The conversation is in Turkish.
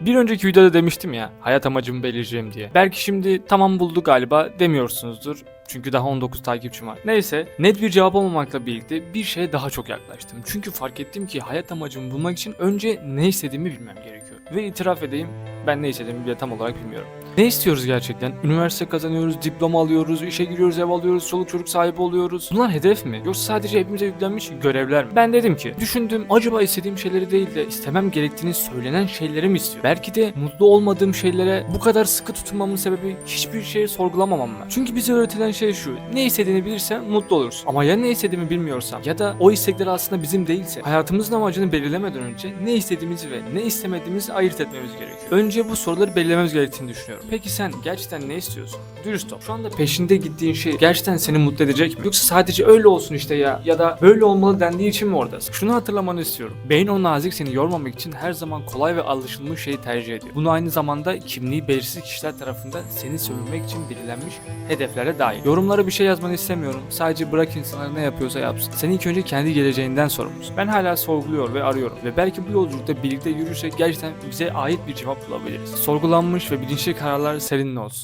Bir önceki videoda demiştim ya hayat amacımı belirleyeceğim diye. Belki şimdi tamam buldu galiba demiyorsunuzdur. Çünkü daha 19 takipçim var. Neyse net bir cevap olmamakla birlikte bir şeye daha çok yaklaştım. Çünkü fark ettim ki hayat amacımı bulmak için önce ne istediğimi bilmem gerekiyor. Ve itiraf edeyim ben ne istediğimi bile tam olarak bilmiyorum. Ne istiyoruz gerçekten? Üniversite kazanıyoruz, diploma alıyoruz, işe giriyoruz, ev alıyoruz, çoluk çocuk sahibi oluyoruz. Bunlar hedef mi? Yoksa sadece hepimize yüklenmiş görevler mi? Ben dedim ki, düşündüm acaba istediğim şeyleri değil de istemem gerektiğini söylenen şeyleri mi istiyorum? Belki de mutlu olmadığım şeylere bu kadar sıkı tutunmamın sebebi hiçbir şeyi sorgulamamam mı? Çünkü bize öğretilen şey şu, ne istediğini bilirsen mutlu olursun. Ama ya ne istediğimi bilmiyorsam ya da o istekler aslında bizim değilse hayatımızın amacını belirlemeden önce ne istediğimizi ve ne istemediğimizi ayırt etmemiz gerekiyor. Önce bu soruları belirlememiz gerektiğini düşünüyorum. Peki sen gerçekten ne istiyorsun? Dürüst ol. Şu anda peşinde gittiğin şey gerçekten seni mutlu edecek mi? Yoksa sadece öyle olsun işte ya ya da böyle olmalı dendiği için mi oradasın? Şunu hatırlamanı istiyorum. Beyin o nazik seni yormamak için her zaman kolay ve alışılmış şeyi tercih ediyor. Bunu aynı zamanda kimliği belirsiz kişiler tarafından seni sömürmek için belirlenmiş hedeflere dair. Yorumlara bir şey yazmanı istemiyorum. Sadece bırak insanlar ne yapıyorsa yapsın. Sen ilk önce kendi geleceğinden sorumlusun. Ben hala sorguluyor ve arıyorum. Ve belki bu yolculukta birlikte yürürsek gerçekten bize ait bir cevap bulabiliriz. Sorgulanmış ve bilinçli kararlar seninle olsun.